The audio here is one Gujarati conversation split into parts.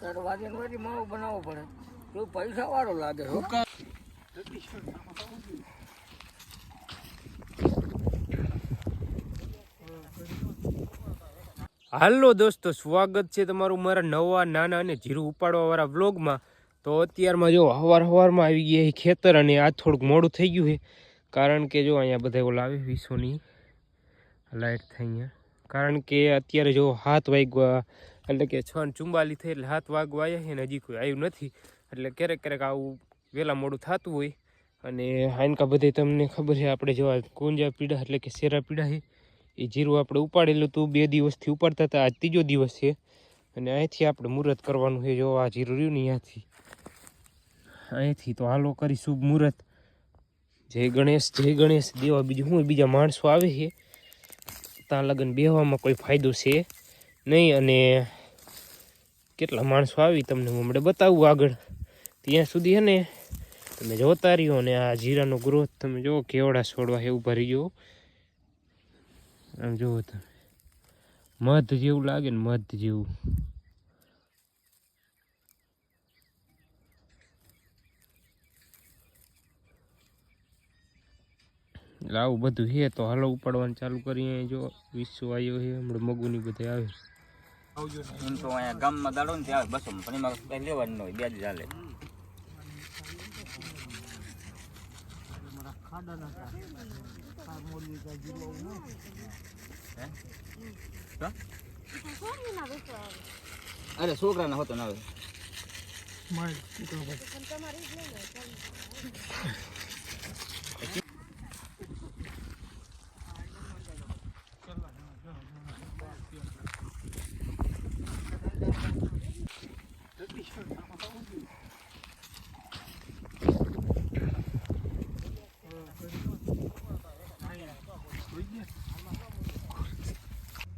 તારે હાલો દોસ્તો, સ્વાગત છે તમારું મારા નવા, નાના અને જીરું ઉપાડવાવાળા વ્લોગમાં. તો અત્યારમાં જો હવાર હવારમાં આવી ગયા એ ખેતર અને આ થોડુંક મોડું થઈ ગયું છે. કારણ કે જો અહીંયા બધા એવું લાવે વીસોની. લાઇટ થઈ અહીંયા. કારણ કે અત્યારે જો હાથ વાગવા એટલે કે છ ને ચુંબાલી થઈ એટલે હાથ વાગવા આવ્યા છે ને હજી કોઈ આવ્યું નથી. એટલે ક્યારેક ક્યારેક આવું વહેલા મોડું થતું હોય. અને હાનકા બધે તમને ખબર છે, આપણે જેવા કુંજા પીડા એટલે કે શેરા પીડા છે, એ જીરું આપણે ઉપાડેલું હતું. બે દિવસથી ઉપાડતા હતા, આજ ત્રીજો દિવસ છે. અને અહીંથી આપણે મુહૂર્ત કરવાનું છે, જો આ જીરું રહ્યું ને અહીંયાથી. અહીંથી તો હાલો કરી શુભ મુહૂર્ત. જય ગણેશ જય ગણેશ. દેવા બીજું શું બીજા માણસો આવે છે. ત્યાં લગ્ન બેહવામાં કોઈ ફાયદો છે નહીં. અને કેટલા માણસો આવી તમને હું હમણાં બતાવું આગળ. ત્યાં સુધી છે ને તમે જોતા રહ્યો અને આ જીરાનો ગ્રોથ તમે જુઓ, કેવડા છોડવા એવું ભરી ગયો આમ જુઓ તમે. મધ જેવું લાગે ને મધ જેવું. એટલે આવું બધું છે તો હાલો ઉપાડવાનું ચાલુ કરીએ. જો વિશ્વ આવ્યો છે હમણાં મગુની બધે આવે. એમ તો અહીંયા ગામમાં દાડો ને ત્યાં બસો પણ એમાં કઈ લેવાનું હોય બે જ ચાલે અરે છોકરાના હોતો ના આવે.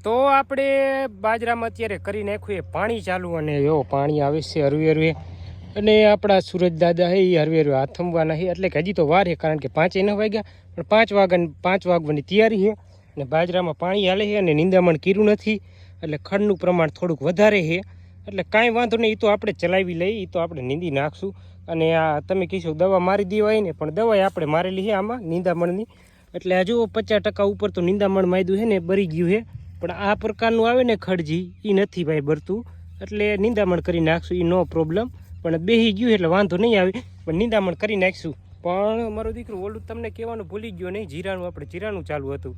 તો આપણે બાજરામાં અત્યારે કરી નાખ્યું એ પાણી ચાલુ અને એવો પાણી આવે છે હરવે હરવે. અને આપણા સુરજ દાદા હે એ હરવે હરવે હાથમવાના છે એટલે કે હજી તો વાર છે કારણ કે પાંચે ન વાગ્યા. પણ પાંચ વાગ્યા પાંચ વાગવાની તૈયારી છે અને બાજરામાં પાણી હાલે છે અને નિંદામણ કર્યું નથી. એટલે ખડનું પ્રમાણ થોડુંક વધારે છે એટલે કાંઈ વાંધો નહીં એ તો આપણે ચલાવી લઈએ એ તો આપણે નીંદી નાખશું. અને આ તમે કહીશો દવા મારી દેવાય ને, પણ દવાઈ આપણે મારેલી છે આમાં, નિંદામણની. એટલે હજુ પચાસ ટકા ઉપર તો નિંદામણ માયદું છે ને, બરી ગયું છે પણ આ પ્રકારનું આવે ને ખડજી એ નથી ભાઈ ભરતું. એટલે નિંદામણ કરી નાખશું એ નો પ્રોબ્લેમ પણ બેહી ગયું એટલે વાંધો નહીં આવે. પણ નિંદામણ કરી નાખશું. પણ મારો દીકરો, ઓલું તમને કહેવાનું ભૂલી ગયો નહીં, જીરાનું, આપણે જીરાનું ચાલુ હતું.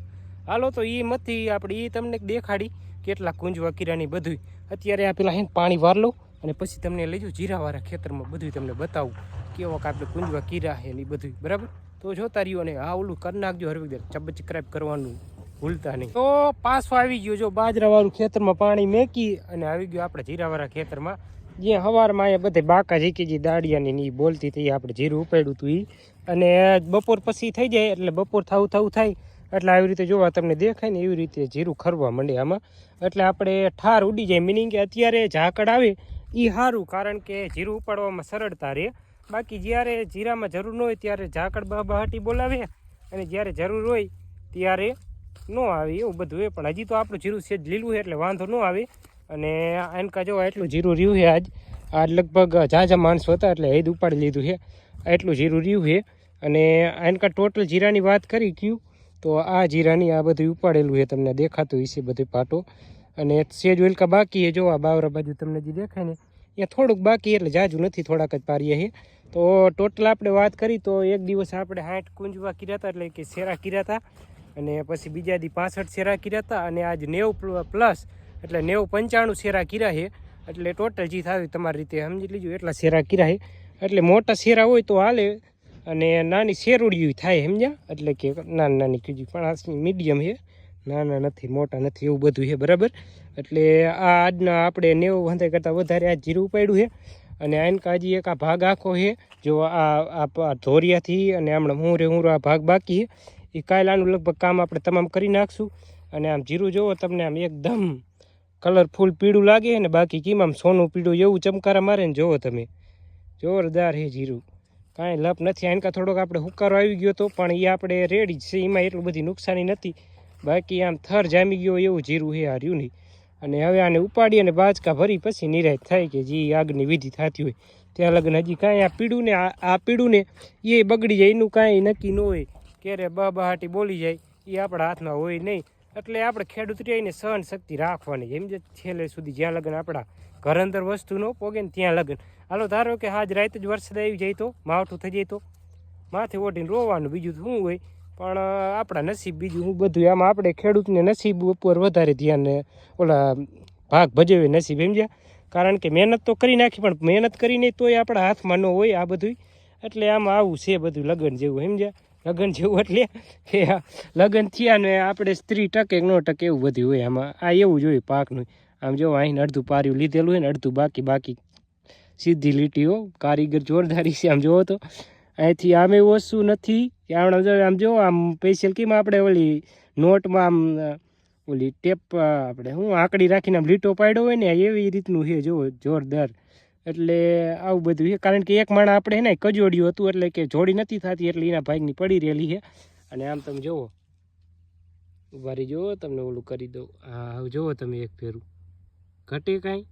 હાલો તો એ મથી આપણે એ તમને દેખાડી કેટલા કુંજવા કિરાની બધું અત્યારે આ પેલા હે પાણી વાર લો અને પછી તમને લઈ જાઉં જીરાવાળા ખેતરમાં બધું તમને બતાવું. કેવો કે આપણે કુંજવા કીરા છે ને એ બધું બરાબર? તો જોતા રહ્યો ને આ ઓલું કરી નાખજો હરવી સબસ્ક્રાઈબ કરવાનું. ભૂલતા નહીં. તો પાછો આવી ગયો જો બાજરાવાળું ખેતરમાં પાણી મેકી અને આવી ગયો આપણે જીરાવાળા ખેતરમાં. જે સવારમાં અહીંયા બધે બાકા ઝીકીજી દાડિયાની ની બોલતી હતી, આપણે જીરું ઉપાડ્યું હતું ઈ. અને બપોર પછી થઈ જાય એટલે બપોર થવું થવું થાય. એટલે આવી રીતે જોવા તમને દેખાય ને એવી રીતે જીરું ખરવા માંડે આમાં. એટલે આપણે ઠાર ઉડી જાય મિનિંગ કે અત્યારે ઝાકળ આવે એ સારું કારણ કે જીરું ઉપાડવામાં સરળતા રહે. બાકી જ્યારે જીરામાં જરૂર ન હોય ત્યારે ઝાકળ બહાટી બોલાવે. અને જ્યારે જરૂર હોય ત્યારે ન આવે એવું બધું એ પણ હજી તો આપણું જીરું છે લીલું છે એટલે વાંધો ન આવે. અને આનકા જો એટલું જીરું રહ્યું છે આજ. આજ લગભગ ઝાઝા માણસો હતા એટલે હેદ ઉપાડી લીધું છે. એટલું જીરું રહ્યું છે. અને આનકા ટોટલ જીરાની વાત કરી ક્યુ, તો આ જીરાની આ બધું ઉપાડેલું છે તમને દેખાતું હશે બધું પાટો. અને સેજ વેલકા બાકી જો આ બાવરા બાજુ તમને જે દેખાય ને અહીંયા થોડુંક બાકી એટલે જાજુ નથી, થોડાક જ પારીએ છે. તો ટોટલ આપણે વાત કરી, તો એક દિવસ આપણે હાઠ કુંજવા કર્યા હતા, એટલે કે શેરા કર્યા હતા. અને પછી બીજા દી પાસઠ શેરા કર્યા હતા અને આજ નેવું પ્લસ એટલે નેવું પંચાણું શેરા કર્યા છે. એટલે ટોટલ જે થાય તમારી રીતે સમજી લીધું એટલા શેરા કર્યા છે. એટલે મોટા શેરા હોય તો હાલે અને નાની શેરુડિયું થાય સમજ્યા? એટલે કે નાની નાની કીધી પણ આ મીડિયમ છે. નાના નથી, મોટા નથી એવું બધું છે, બરાબર? એટલે આ આજના આપણે નેવું વાંધા કરતાં વધારે આ જીરું ઉપાડ્યું છે. અને આનકા હજી એક આ ભાગ આખો છે. જો આ ધોરિયાથી અને હમણાં હું રે હું આ ભાગ બાકી છે. એ કાયલાનું લગભગ કામ આપણે તમામ કરી નાખશું. અને આમ જીરું જુઓ તમને આમ એકદમ કલરફુલ પીળું લાગે ને બાકી કીમાં આમ સોનું પીળું એવું ચમકારા મારે ને જોવો તમે. જોરદાર હે જીરું. કાંઈ લપ નથી, આનકા થોડોક આપણે હુકારો આવી ગયો હતો પણ એ આપણે રેડી જ છે, એમાં એટલું બધી નુકસાની નથી. બાકી આમ થર જામી ગયો એવું જીરું હે હાર્યું નહીં. અને હવે આને ઉપાડી અને બાચકા ભરી, પછી નિરાશ થાય કે જે આગની વિધિ થતી હોય. ત્યાં લગ્ન હજી કાંઈ આ પીડું ને આ પીડું ને એ બગડી જાય, એનું કાંઈ નક્કી ન હોય. ક્યારે બહાટી બોલી જાય એ આપણા હાથમાં હોય નહીં. એટલે આપણે ખેડૂત રહીને સહન શક્તિ રાખવાની. એમ જે છેલ્લે સુધી જ્યાં લગ્ન આપણા ઘર અંદર વસ્તુ ન પોગે ને ત્યાં લગન. હાલો, ધારો કે આજ રાત જ વરસાદ આવી જાય તો, માવઠું થઈ જાય તો? માથે ઓઢીને રોવાનું, બીજું શું હોય? પણ આપણા નસીબ બીજું હું બધું આમાં આપણે ખેડૂતને નસીબ ઉપર વધારે ધ્યાન ઓલા ભાગ ભજવે નસીબ સમજ્યા કારણ કે મહેનત તો કરી નાખી, પણ મહેનત કરીને તોય આપણા હાથમાં ન હોય આ બધું એટલે આમાં આવું છે બધું લગ્ન જેવું સમજ્યા લગ્ન જેવું એટલે કે લગ્ન થયા ને આપણે સ્ત્રી ટકે ન ટકે એવું બધું હોય. આમાં આ એવું જ પાકનું. આમ જો અહીં અડધું પાર્યું લીધેલું હોય ને અડધું બાકી બાકી સીધી લીટીઓ કારીગર જોરદારી છે, આમ જોવો તો. અહીંથી આમે વસ્તુ નથી. જો, આમ જોવો આમ સ્પેશિયલ કેમ આપણે ઓલી નોટમાં આમ ઓલી ટેપ આપણે હું આંકડી રાખીને આમ લીટો પાડ્યો હોય ને, એવી રીતનું છે, જો, જોરદાર. એટલે આવું બધું છે. કારણ કે એક માણા આપણે ને કજોડિયું હતું એટલે કે જોડી નથી થતી, એટલે એના ભાગની પડી રહેલી છે. અને આમ તમે જુઓ. ઉભારી જુઓ તમને ઓલું કરી દઉં. હા જુઓ તમે એક ફેરું. ઘટે કાંઈ?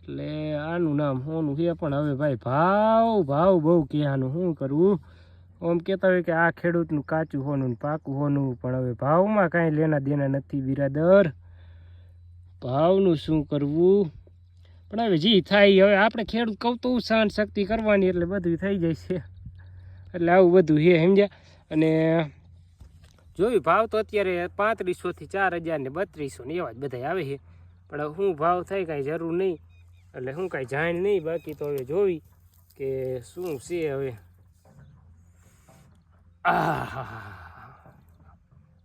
એટલે આનું નામ હોનું છે, પણ હવે ભાઈ ભાવ ભાવ બહુ કે આનું શું કરવું આમ કહેતા હોય કે આ ખેડૂતનું કાચું હોનું પાકું હોનું, પણ હવે ભાવમાં કાંઈ લેના દેના નથી બિરાદર. ભાવનું શું કરવું? પણ હવે જી થાય, હવે આપણે ખેડૂત કહું તો સહન શક્તિ કરવાની એટલે બધું થઈ જાય છે. એટલે આવું બધું છે, સમજ્યા? અને જોયું, ભાવ તો અત્યારે પાંત્રીસોથી ચાર હજાર ને બત્રીસો ને એવા જ બધા આવે છે. પણ શું ભાવ થાય કાંઈ જરૂર નહીં. એટલે હું કાંઈ જાણ નહીં, બાકી તો હવે જોઈ કે શું છે હવે.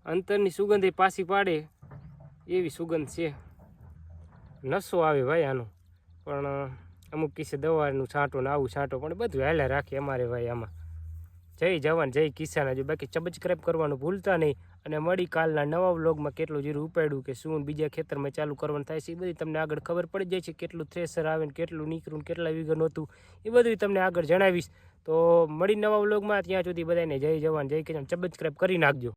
અંતરની સુગંધ એ પાછી પાડે, એવી સુગંધ છે. નસો આવે ભાઈ આનો. પણ અમુક કિસ્સે દવાનું છાંટો ને આવું છાંટો, પણ બધું હાલ્યા રાખે અમારે ભાઈ આમાં. જય જવાન, જય કિસ્સાના જો બાકી સબસ્ક્રાઈબ કરવાનું ભૂલતા નહીં. અને મળી કાલના નવા વ્લોગમાં કેટલું જીરું ઉપાડ્યું કે શું બીજા ખેતરમાં ચાલુ કરવાનું થાય છે, એ બધી તમને આગળ ખબર પડી જાય છે કેટલું થ્રેસર આવે ને કેટલું નીકળ્યું ને કેટલા વીઘન હતું, એ બધું તમને આગળ જણાવીશ. તો મળી નવા વ્લોગમાં, ત્યાં સુધી બધાને જય જવાન, જય કિસાન. સબસ્ક્રાઈબ કરી નાખજો.